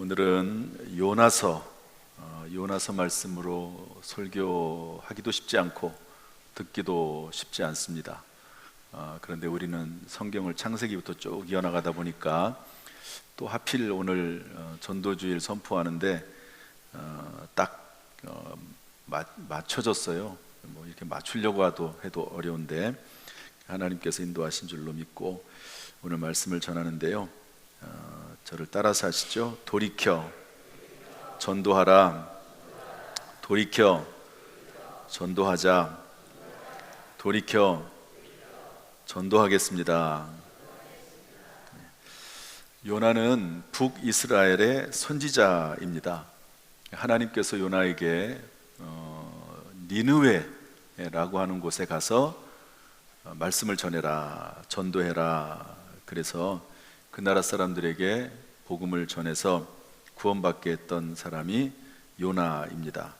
오늘은 요나서 어, 요나서 말씀으로 설교하기도 쉽지 않고 듣기도 쉽지 않습니다. 어, 그런데 우리는 성경을 창세기부터 쭉 이어나가다 보니까 또 하필 오늘 어, 전도주일 선포하는데 어, 딱 맞춰졌어요. 뭐 이렇게 맞추려고 해도, 해도 어려운데 하나님께서 인도하신 줄로 믿고 오늘 말씀을 전하는데요. 어, 저를 따라서 하시죠. 돌이켜 전도하라. 돌이켜 전도하자. 돌이켜 전도하겠습니다. 요나는 북이스라엘의 선지자입니다. 하나님께서 요나에게 어, 니느웨라고 하는 곳에 가서 어, 말씀을 전해라, 전도해라. 그래서 그 나라 사람들에게 복음을 전해서 구원받게 했던 사람이 요나입니다.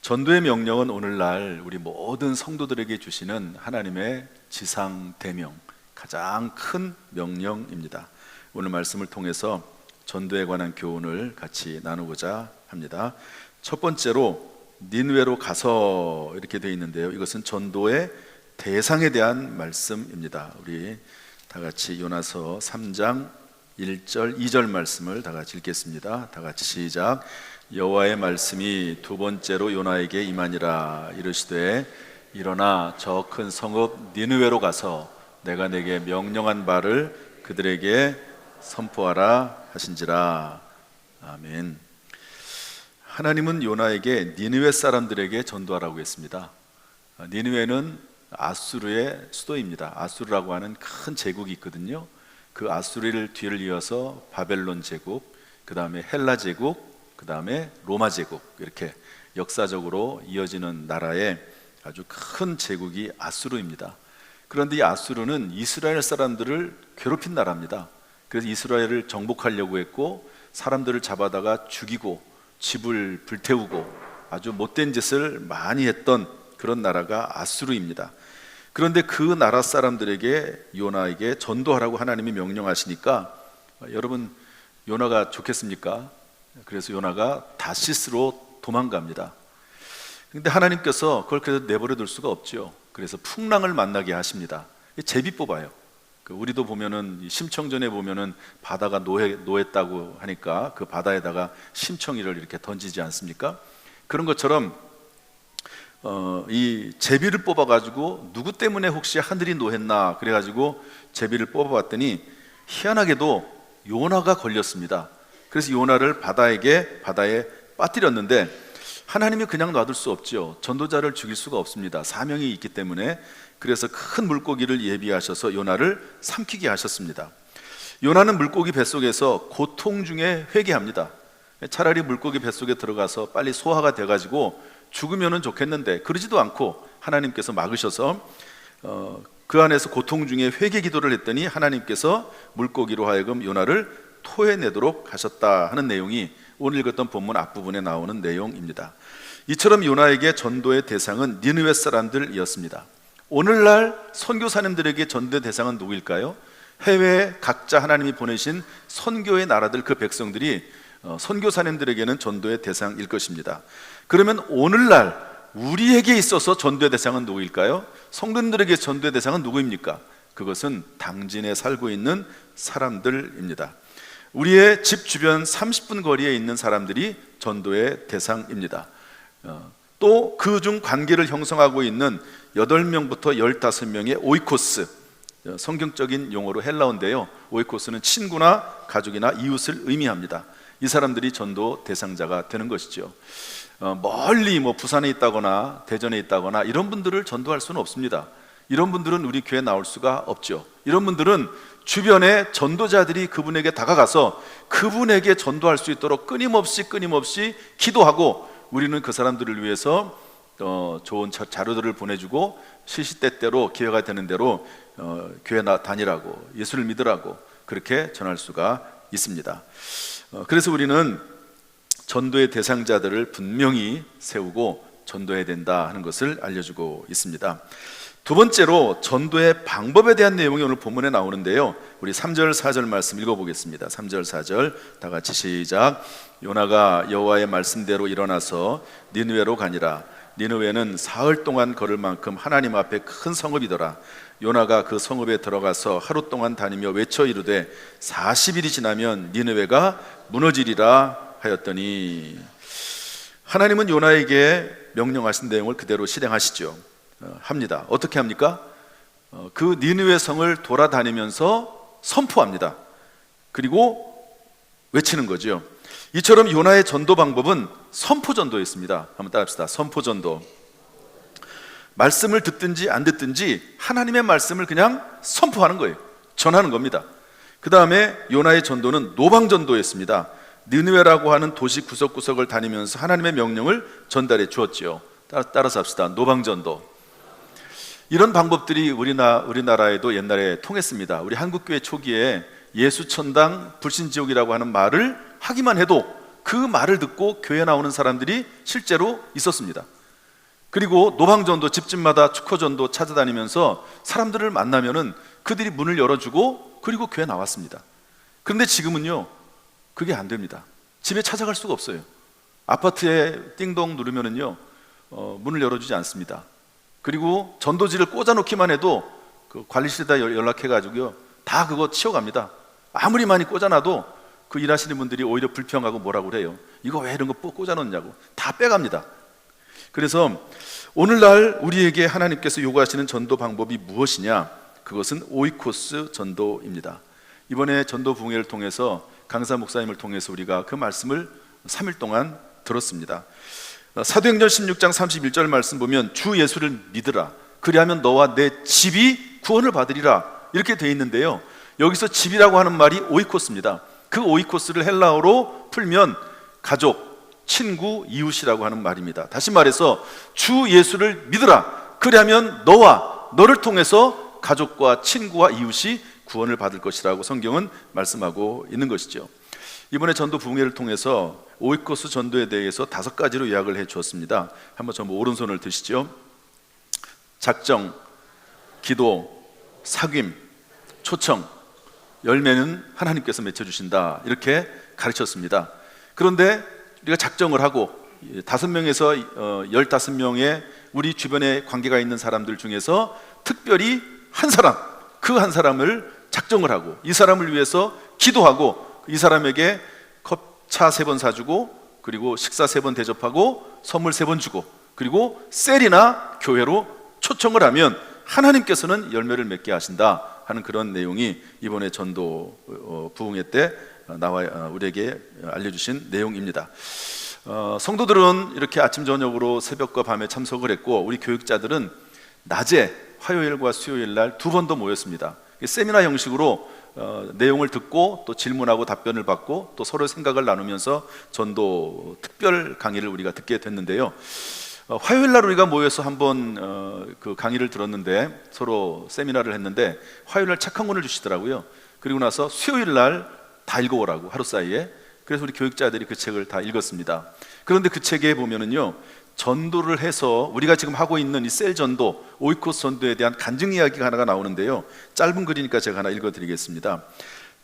전도의 명령은 오늘날 우리 모든 성도들에게 주시는 하나님의 지상 대명, 가장 큰 명령입니다. 오늘 말씀을 통해서 전도에 관한 교훈을 같이 나누고자 합니다. 첫 번째로 닌웨로 가서 이렇게 되어 있는데요. 이것은 전도의 대상에 대한 말씀입니다. 우리 다 같이 요나서 3장 1절 2절 말씀을 다 같이 읽겠습니다. 다 같이 시작. 여호와의 말씀이 두 번째로 요나에게 임하니라 이르시되 일어나 저 큰 성읍 니느웨로 가서 내가 내게 명령한 바를 그들에게 선포하라 하신지라 아멘. 하나님은 요나에게 니느웨 사람들에게 전도하라고 했습니다. 니느웨는 아수르의 수도입니다. 아수르라고 하는 큰 제국이 있거든요. 그 아수르를 뒤를 이어서 바벨론 제국, 그 다음에 헬라 제국, 그 다음에 로마 제국 이렇게 역사적으로 이어지는 나라의 아주 큰 제국이 아수르입니다. 그런데 이 아수르는 이스라엘 사람들을 괴롭힌 나라입니다. 그래서 이스라엘을 정복하려고 했고 사람들을 잡아다가 죽이고 집을 불태우고 아주 못된 짓을 많이 했던 그런 나라가 아수르입니다. 그런데 그 나라 사람들에게 요나에게 전도하라고 하나님이 명령하시니까 여러분 요나가 좋겠습니까? 그래서 요나가 다시스로 도망갑니다. 근데 하나님께서 그걸 그래서 내버려 둘 수가 없죠. 그래서 풍랑을 만나게 하십니다. 제비 뽑아요. 그 우리도 보면은 심청전에 보면은 바다가 노해, 노했다고 하니까 그 바다에다가 심청이를 이렇게 던지지 않습니까? 그런 것처럼 어, 이 제비를 뽑아가지고 누구 때문에 혹시 하늘이 노했나 그래가지고 제비를 뽑아봤더니 희한하게도 요나가 걸렸습니다. 그래서 요나를 바다에게 바다에 빠뜨렸는데 하나님이 그냥 놔둘 수 없죠. 전도자를 죽일 수가 없습니다. 사명이 있기 때문에 그래서 큰 물고기를 예비하셔서 요나를 삼키게 하셨습니다. 요나는 물고기 뱃속에서 고통 중에 회개합니다. 차라리 물고기 뱃속에 들어가서 빨리 소화가 돼가지고 죽으면 좋겠는데 그러지도 않고 하나님께서 막으셔서 어, 그 안에서 고통 중에 회개 기도를 했더니 하나님께서 물고기로 하여금 요나를 토해내도록 하셨다 하는 내용이 오늘 읽었던 본문 앞부분에 나오는 내용입니다. 이처럼 요나에게 전도의 대상은 니느웨 사람들이었습니다. 오늘날 선교사님들에게 전도의 대상은 누구일까요? 해외 각자 하나님이 보내신 선교의 나라들 그 백성들이 어, 선교사님들에게는 전도의 대상일 것입니다. 그러면 오늘날 우리에게 있어서 전도의 대상은 누구일까요? 성도들에게 전도의 대상은 누구입니까? 그것은 당진에 살고 있는 사람들입니다. 우리의 집 주변 30분 거리에 있는 사람들이 전도의 대상입니다. 어, 또그 중 관계를 형성하고 있는 8명부터 15명의 오이코스 어, 성경적인 용어로 헬라어인데요. 오이코스는 친구나 가족이나 이웃을 의미합니다. 이 사람들이 전도 대상자가 되는 것이죠. 어, 멀리 뭐 부산에 있다거나 대전에 있다거나 이런 분들을 전도할 수는 없습니다. 이런 분들은 우리 교회 나올 수가 없죠. 이런 분들은 주변에 전도자들이 그분에게 다가가서 그분에게 전도할 수 있도록 끊임없이 끊임없이 기도하고 우리는 그 사람들을 위해서 어, 좋은 자료들을 보내주고 시시때때로 기회가 되는 대로 어, 교회 나 다니라고 예수를 믿으라고 그렇게 전할 수가 있습니다. 어, 그래서 우리는 전도의 대상자들을 분명히 세우고 전도해야 된다 하는 것을 알려주고 있습니다. 두 번째로 전도의 방법에 대한 내용이 오늘 본문에 나오는데요. 우리 3절 4절 말씀 읽어 보겠습니다. 3절 4절 다 같이 시작. 요나가 여호와의 말씀대로 일어나서 니느웨로 가니라. 니느웨는 사흘 동안 걸을 만큼 하나님 앞에 큰 성읍이더라. 요나가 그 성읍에 들어가서 하루 동안 다니며 외쳐 이르되 40일이 지나면 니느웨가 무너지리라 하였더니 하나님은 요나에게 명령하신 내용을 그대로 실행하시죠. 어, 합니다. 어떻게 합니까? 어, 그 니느웨 성을 돌아다니면서 선포합니다. 그리고 외치는 거죠. 이처럼 요나의 전도 방법은 선포 전도였습니다. 한번 따라합시다. 선포 전도. 말씀을 듣든지 안 듣든지 하나님의 말씀을 그냥 선포하는 거예요. 전하는 겁니다. 그 다음에 요나의 전도는 노방 전도였습니다. 느느웨라고 하는 도시 구석구석을 다니면서 하나님의 명령을 전달해 주었지요. 따라, 따라서 합시다. 노방 전도. 이런 방법들이 우리나, 우리나라에도 옛날에 통했습니다. 우리 한국교회 초기에 예수천당 불신지옥이라고 하는 말을 하기만 해도 그 말을 듣고 교회 나오는 사람들이 실제로 있었습니다. 그리고 노방전도 집집마다 축호전도 찾아다니면서 사람들을 만나면은 그들이 문을 열어주고 그리고 교회 나왔습니다. 그런데 지금은요, 그게 안 됩니다. 집에 찾아갈 수가 없어요. 아파트에 띵동 누르면은요, 어, 문을 열어주지 않습니다. 그리고 전도지를 꽂아놓기만 해도 그 관리실에다 연- 연락해가지고요, 다 그거 치워갑니다. 아무리 많이 꽂아놔도 그 일하시는 분들이 오히려 불평하고 뭐라고 그래요. 이거 왜 이런 거 꽂아놓냐고 다 빼갑니다. 그래서 오늘날 우리에게 하나님께서 요구하시는 전도 방법이 무엇이냐? 그것은 오이코스 전도입니다. 이번에 전도 부흥회를 통해서 강사 목사님을 통해서 우리가 그 말씀을 3일 동안 들었습니다. 사도행전 16장 31절 말씀 보면 주 예수를 믿으라. 그리하면 너와 내 집이 구원을 받으리라. 이렇게 돼 있는데요. 여기서 집이라고 하는 말이 오이코스입니다. 그 오이코스를 헬라어로 풀면 가족, 친구, 이웃이라고 하는 말입니다. 다시 말해서 주 예수를 믿으라. 그리하면 너와 너를 통해서 가족과 친구와 이웃이 구원을 받을 것이라고 성경은 말씀하고 있는 것이죠. 이번에 전도 부흥회를 통해서 오이코스 전도에 대해서 다섯 가지로 요약을 해 주었습니다. 한번 전부 오른손을 드시죠. 작정, 기도, 사귐, 초청, 열매는 하나님께서 맺혀 주신다. 이렇게 가르쳤습니다. 그런데 우리가 작정을 하고 다섯 명에서 어, 열다섯 명의 우리 주변에 관계가 있는 사람들 중에서 특별히 한 사람, 그 한 사람을 작정을 하고 이 사람을 위해서 기도하고 이 사람에게 차세 번 사주고 그리고 식사 세 번 대접하고 선물 세 번 주고 그리고 셀이나 교회로 초청을 하면 하나님께서는 열매를 맺게 하신다 하는 그런 내용이 이번에 전도 어, 부흥회 때 나와 어, 우리에게 알려주신 내용입니다. 어, 성도들은 이렇게 아침 저녁으로 새벽과 밤에 참석을 했고 우리 교육자들은 낮에 화요일과 수요일 날 두 번 더 모였습니다. 세미나 형식으로 어, 내용을 듣고 또 질문하고 답변을 받고 또 서로 생각을 나누면서 전도 특별 강의를 우리가 듣게 됐는데요. 어, 화요일 날 우리가 모여서 한번 어, 그 강의를 들었는데 서로 세미나를 했는데 화요일 날 책 한 권을 주시더라고요. 그리고 나서 수요일 날 다 읽어오라고 하루 사이에 그래서 우리 교육자들이 그 책을 다 읽었습니다. 그런데 그 책에 보면은요 전도를 해서 우리가 지금 하고 있는 이 셀 전도, 오이코스 전도에 대한 간증 이야기가 하나가 나오는데요. 짧은 글이니까 제가 하나 읽어드리겠습니다.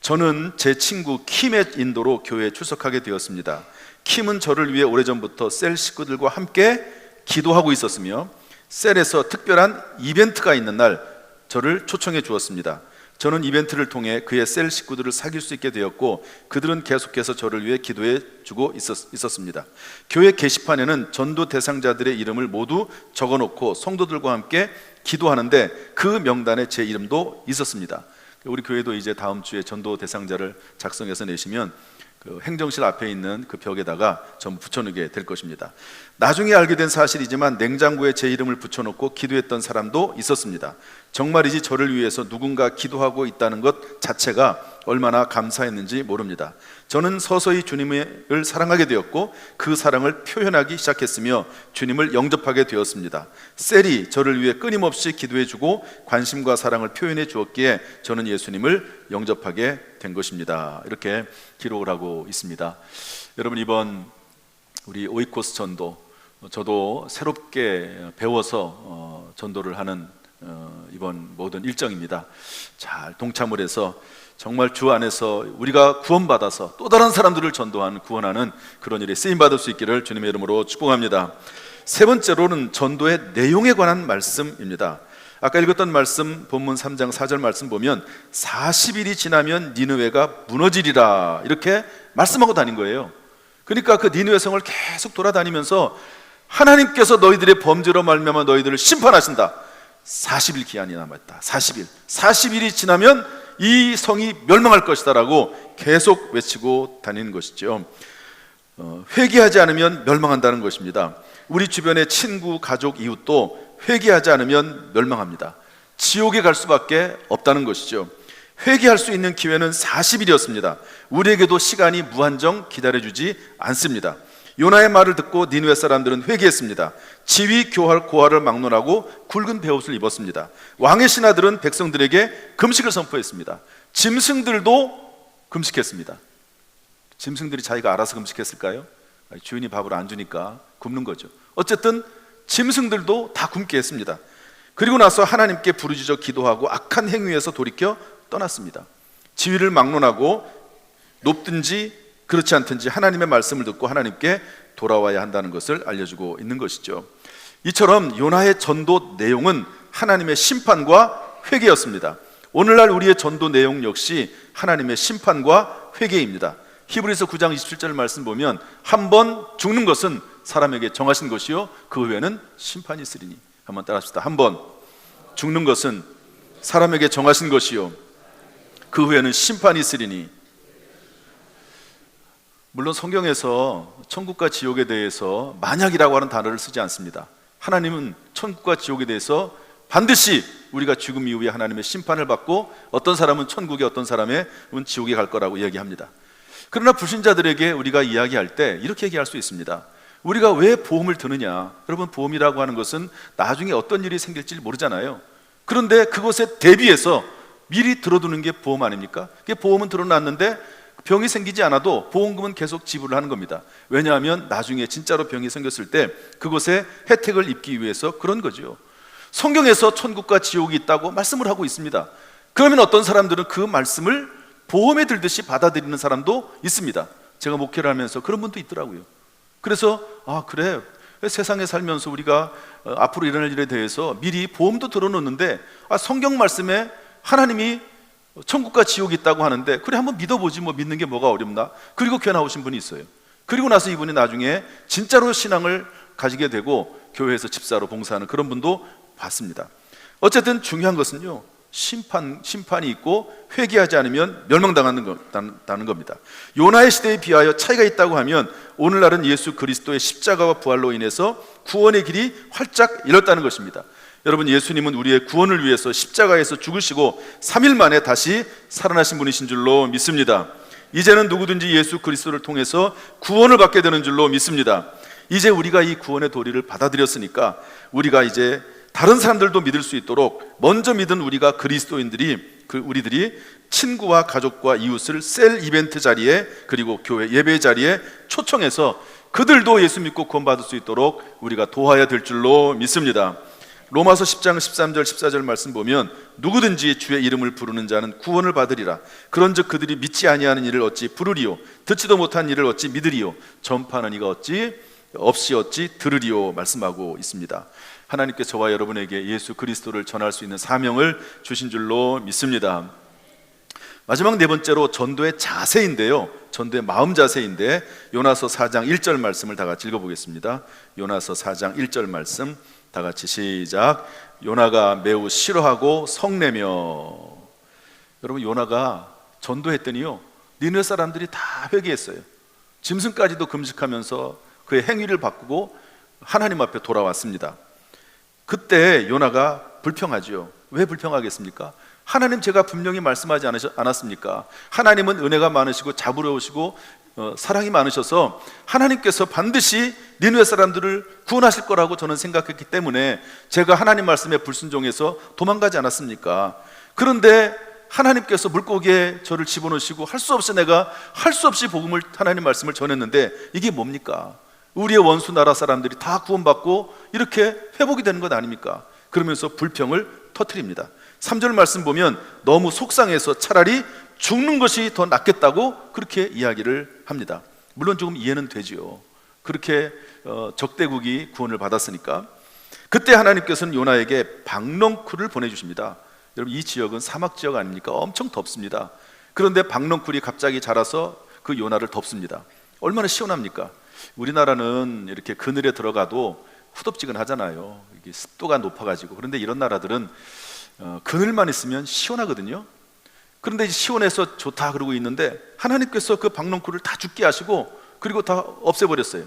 저는 제 친구 킴의 인도로 교회에 출석하게 되었습니다. 킴은 저를 위해 오래전부터 셀 식구들과 함께 기도하고 있었으며 셀에서 특별한 이벤트가 있는 날 저를 초청해 주었습니다. 저는 이벤트를 통해 그의 셀 식구들을 사귈 수 있게 되었고 그들은 계속해서 저를 위해 기도해 주고 있었, 있었 습니다. 교회 게시판에는 전도 대상자들의 이름을 모두 적어 놓고 성도들과 함께 기도하는데 그 명단에 제 이름도 있었습니다. 우리 교회도 이제 다음 주에 전도 대상자를 작성해서 내시면 그 행정실 앞에 있는 그 벽에다가 전부 붙여놓게 될 것입니다. 나중에 알게 된 사실이지만 냉장고에 제 이름을 붙여놓고 기도했던 사람도 있었습니다. 정말이지 저를 위해서 누군가 기도하고 있다는 것 자체가 얼마나 감사했는지 모릅니다. 저는 서서히 주님을 사랑하게 되었고 그 사랑을 표현하기 시작했으며 주님을 영접하게 되었습니다. 셀이 저를 위해 끊임없이 기도해주고 관심과 사랑을 표현해 주었기에 저는 예수님을 영접하게 된 것입니다. 이렇게 기록을 하고 있습니다. 여러분 이번 우리 오이코스 전도 저도 새롭게 배워서 어, 전도를 하는 어, 이번 모든 일정입니다. 잘 동참을 해서 정말 주 안에서 우리가 구원받아서 또 다른 사람들을 전도하는 구원하는 그런 일에 쓰임 받을 수 있기를 주님의 이름으로 축복합니다. 세 번째로는 전도의 내용에 관한 말씀입니다. 아까 읽었던 말씀 본문 3장 4절 말씀 보면 40일이 지나면 니느웨가 무너지리라 이렇게 말씀하고 다닌 거예요. 그러니까 그 니느웨 성을 계속 돌아다니면서 하나님께서 너희들의 범죄로 말미암아 너희들을 심판하신다. 40일 기한이 남았다. 40일. 40일이 지나면 이 성이 멸망할 것이다라고 계속 외치고 다니는 것이죠. 어, 회개하지 않으면 멸망한다는 것입니다. 우리 주변의 친구, 가족, 이웃도 회개하지 않으면 멸망합니다. 지옥에 갈 수밖에 없다는 것이죠. 회개할 수 있는 기회는 40일이었습니다. 우리에게도 시간이 무한정 기다려주지 않습니다. 요나의 말을 듣고 니누의 사람들은 회개했습니다. 지위 교활 고하를 막론하고 굵은 베옷을 입었습니다. 왕의 신하들은 백성들에게 금식을 선포했습니다. 짐승들도 금식했습니다. 짐승들이 자기가 알아서 금식했을까요? 주인이 밥을 안 주니까 굶는 거죠. 어쨌든 짐승들도 다 굶게 했습니다. 그리고 나서 하나님께 부르짖어 기도하고 악한 행위에서 돌이켜 떠났습니다. 지위를 막론하고 높든지 그렇지 않든지 하나님의 말씀을 듣고 하나님께 돌아와야 한다는 것을 알려주고 있는 것이죠. 이처럼 요나의 전도 내용은 하나님의 심판과 회개였습니다. 오늘날 우리의 전도 내용 역시 하나님의 심판과 회개입니다. 히브리서 9장 27절 말씀 보면 한 번 죽는 것은 사람에게 정하신 것이요 그 후에는 심판이 있으리니 한번 따라합시다. 한 번 죽는 것은 사람에게 정하신 것이요 그 후에는 심판이 있으리니 물론 성경에서 천국과 지옥에 대해서 만약이라고 하는 단어를 쓰지 않습니다. 하나님은 천국과 지옥에 대해서 반드시 우리가 죽음 이후에 하나님의 심판을 받고 어떤 사람은 천국에 어떤 사람은 지옥에 갈 거라고 이야기합니다. 그러나 불신자들에게 우리가 이야기할 때 이렇게 얘기할 수 있습니다. 우리가 왜 보험을 드느냐? 여러분 보험이라고 하는 것은 나중에 어떤 일이 생길지 모르잖아요. 그런데 그것에 대비해서 미리 들어두는 게 보험 아닙니까? 그게 보험은 들어놨는데 병이 생기지 않아도 보험금은 계속 지불을 하는 겁니다. 왜냐하면 나중에 진짜로 병이 생겼을 때 그것에 혜택을 입기 위해서 그런 거죠. 성경에서 천국과 지옥이 있다고 말씀을 하고 있습니다. 그러면 어떤 사람들은 그 말씀을 보험에 들듯이 받아들이는 사람도 있습니다. 제가 목회를 하면서 그런 분도 있더라고요. 그래서 아 그래 세상에 살면서 우리가 어, 앞으로 일어날 일에 대해서 미리 보험도 들어놓는데 아, 성경 말씀에 하나님이 천국과 지옥이 있다고 하는데 그래 한번 믿어보지 뭐 믿는 게 뭐가 어렵나? 그리고 교회 나오신 분이 있어요. 그리고 나서 이분이 나중에 진짜로 신앙을 가지게 되고 교회에서 집사로 봉사하는 그런 분도 봤습니다. 어쨌든 중요한 것은요 심판, 심판이 있고 회개하지 않으면 멸망당하는 겁니다. 요나의 시대에 비하여 차이가 있다고 하면 오늘날은 예수 그리스도의 십자가와 부활로 인해서 구원의 길이 활짝 열렸다는 것입니다 여러분 예수님은 우리의 구원을 위해서 십자가에서 죽으시고 3일 만에 다시 살아나신 분이신 줄로 믿습니다. 이제는 누구든지 예수 그리스도를 통해서 구원을 받게 되는 줄로 믿습니다. 이제 우리가 이 구원의 도리를 받아들였으니까 우리가 이제 다른 사람들도 믿을 수 있도록 먼저 믿은 우리가 그리스도인들이 그 우리들이 친구와 가족과 이웃을 셀 이벤트 자리에 그리고 교회 예배 자리에 초청해서 그들도 예수 믿고 구원받을 수 있도록 우리가 도와야 될 줄로 믿습니다. 로마서 10장 13절 14절 말씀 보면 누구든지 주의 이름을 부르는 자는 구원을 받으리라. 그런즉 그들이 믿지 아니하는 일을 어찌 부르리요 듣지도 못한 일을 어찌 믿으리요 전파하는 이가 어찌 없이 어찌 들으리요 말씀하고 있습니다. 하나님께 저와 여러분에게 예수 그리스도를 전할 수 있는 사명을 주신 줄로 믿습니다. 마지막 네 번째로 전도의 자세인데요. 전도의 마음 자세인데 요나서 4장 1절 말씀을 다 같이 읽어 보겠습니다. 요나서 4장 1절 말씀 다 같이 시작. 요나가 매우 싫어하고 성내며 여러분 요나가 전도했더니요. 니네 사람들이 다 회개했어요. 짐승까지도 금식하면서 그의 행위를 바꾸고 하나님 앞에 돌아왔습니다. 그때 요나가 불평하지요. 왜 불평하겠습니까? 하나님 제가 분명히 말씀하지 않았습니까? 하나님은 은혜가 많으시고 자부러우시고 어, 사랑이 많으셔서 하나님께서 반드시 니누의 사람들을 구원하실 거라고 저는 생각했기 때문에 제가 하나님 말씀에 불순종해서 도망가지 않았습니까? 그런데 하나님께서 물고기에 저를 집어넣으시고 할 수 없이 내가 할 수 없이 복음을 하나님 말씀을 전했는데 이게 뭡니까? 우리의 원수 나라 사람들이 다 구원받고 이렇게 회복이 되는 것 아닙니까? 그러면서 불평을 터뜨립니다. 3절 말씀 보면 너무 속상해서 차라리 죽는 것이 더 낫겠다고 그렇게 이야기를 합니다. 물론 조금 이해는 되지요. 그렇게 어, 적대국이 구원을 받았으니까 그때 하나님께서는 요나에게 박넝쿨을 보내주십니다. 여러분 이 지역은 사막 지역 아닙니까? 엄청 덥습니다. 그런데 박넝쿨이 갑자기 자라서 그 요나를 덮습니다. 얼마나 시원합니까? 우리나라는 이렇게 그늘에 들어가도 후덥지근하잖아요. 이게 습도가 높아가지고 그런데 이런 나라들은 어, 그늘만 있으면 시원하거든요. 그런데 시원해서 좋다 그러고 있는데 하나님께서 그 박넝쿨을 다 죽게 하시고 그리고 다 없애버렸어요.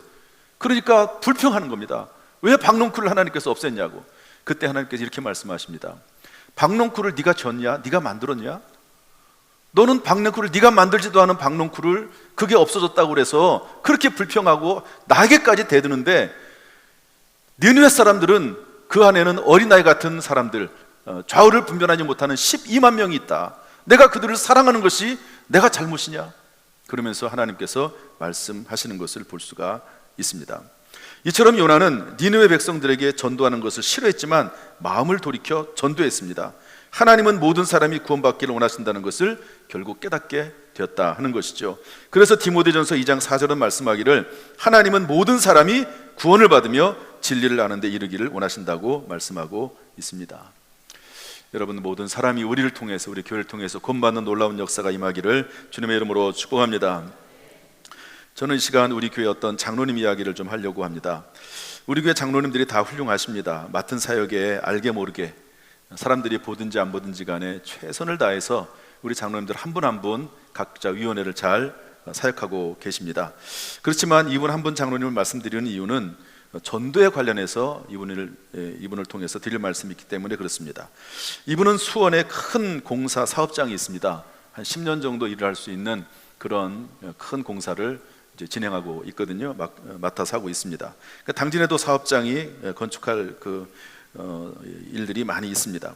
그러니까 불평하는 겁니다. 왜 박농쿨을 하나님께서 없앴냐고. 그때 하나님께서 이렇게 말씀하십니다. 박농쿨을 네가 졌냐? 네가 만들었냐? 너는 박농쿨을 네가 만들지도 않은 박농쿨을 그게 없어졌다고 그래서 그렇게 불평하고 나에게까지 대드는데 니느웨 사람들은 그 안에는 어린아이 같은 사람들 어, 좌우를 분별하지 못하는 12만 명이 있다. 내가 그들을 사랑하는 것이 내가 잘못이냐? 그러면서 하나님께서 말씀하시는 것을 볼 수가 있습니다. 이처럼 요나는 니느웨 백성들에게 전도하는 것을 싫어했지만 마음을 돌이켜 전도했습니다. 하나님은 모든 사람이 구원받기를 원하신다는 것을 결국 깨닫게 되었다 하는 것이죠. 그래서 디모데전서 2장 4절은 말씀하기를 하나님은 모든 사람이 구원을 받으며 진리를 아는 데 이르기를 원하신다고 말씀하고 있습니다. 여러분 모든 사람이 우리를 통해서 우리 교회를 통해서 구원받는 놀라운 역사가 임하기를 주님의 이름으로 축복합니다. 저는 이 시간 우리 교회 어떤 장로님 이야기를 좀 하려고 합니다. 우리 교회 장로님들이 다 훌륭하십니다. 맡은 사역에 알게 모르게 사람들이 보든지 안 보든지 간에 최선을 다해서 우리 장로님들 한 분 한 분 각자 위원회를 잘 사역하고 계십니다. 그렇지만 이분 한 분 장로님을 말씀드리는 이유는 전도에 관련해서 이분을 예, 이분을 통해서 드릴 말씀이 있기 때문에 그렇습니다. 이분은 수원에 큰 공사 사업장이 있습니다. 한 10년 정도 일을 할 수 있는 그런 큰 공사를 진행하고 있거든요. 막, 맡아서 하고 있습니다. 그러니까 당진에도 사업장이 건축할 그 어, 일들이 많이 있습니다.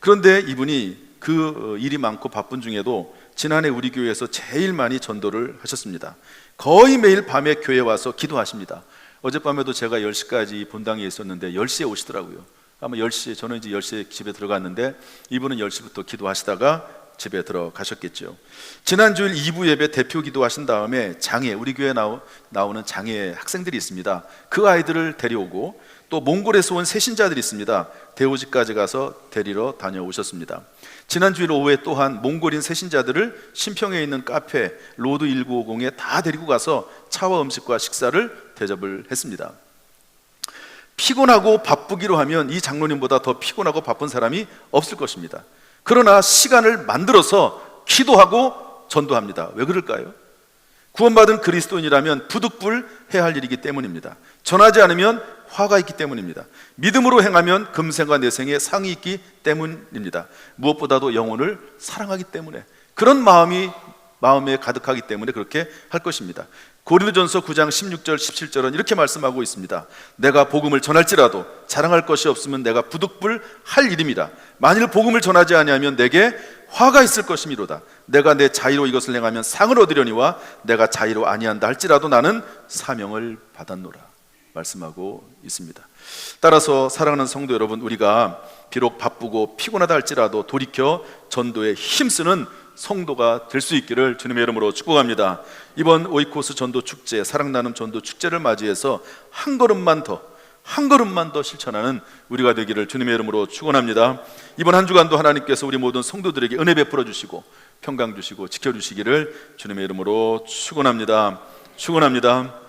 그런데 이분이 그 어, 일이 많고 바쁜 중에도 지난해 우리 교회에서 제일 많이 전도를 하셨습니다. 거의 매일 밤에 교회 와서 기도하십니다. 어젯밤에도 제가 10시까지 본당에 있었는데 10시에 오시더라고요. 아마 10시에 저는 이제 10시에 집에 들어갔는데 이분은 10시부터 기도하시다가 집에 들어가셨겠죠. 지난 주일 2부 예배 대표 기도하신 다음에 장애 우리 교회 나오, 나오는 장애 학생들이 있습니다. 그 아이들을 데려오고 또 몽골에서 온 세신자들이 있습니다. 대오지까지 가서 데리러 다녀오셨습니다. 지난 주일 오후에 또한 몽골인 세신자들을 신평에 있는 카페 로드 1950에 다 데리고 가서 차와 음식과 식사를 대접을 했습니다. 피곤하고 바쁘기로 하면 이 장로님보다 더 피곤하고 바쁜 사람이 없을 것입니다. 그러나 시간을 만들어서 기도하고 전도합니다. 왜 그럴까요? 구원받은 그리스도인이라면 부득불 해야 할 일이기 때문입니다. 전하지 않으면 화가 있기 때문입니다. 믿음으로 행하면 금생과 내생에 상이 있기 때문입니다. 무엇보다도 영혼을 사랑하기 때문에 그런 마음이 마음에 가득하기 때문에 그렇게 할 것입니다. 고린도전서 9장 16절 17절은 이렇게 말씀하고 있습니다. 내가 복음을 전할지라도 자랑할 것이 없으면 내가 부득불 할 일입니다. 만일 복음을 전하지 아니하면 내게 화가 있을 것이미로다. 내가 내 자의로 이것을 행하면 상을 얻으려니와 내가 자의로 아니한다 할지라도 나는 사명을 받았노라. 말씀하고 있습니다. 따라서 사랑하는 성도 여러분, 우리가 비록 바쁘고 피곤하다 할지라도 돌이켜 전도에 힘쓰는 성도가 될 수 있기를 주님의 이름으로 축복합니다. 이번 오이코스 전도 축제, 사랑 나눔 전도 축제를 맞이해서 한 걸음만 더, 한 걸음만 더 실천하는 우리가 되기를 주님의 이름으로 축원합니다. 이번 한 주간도 하나님께서 우리 모든 성도들에게 은혜 베풀어 주시고 평강 주시고 지켜 주시기를 주님의 이름으로 축원합니다. 축원합니다.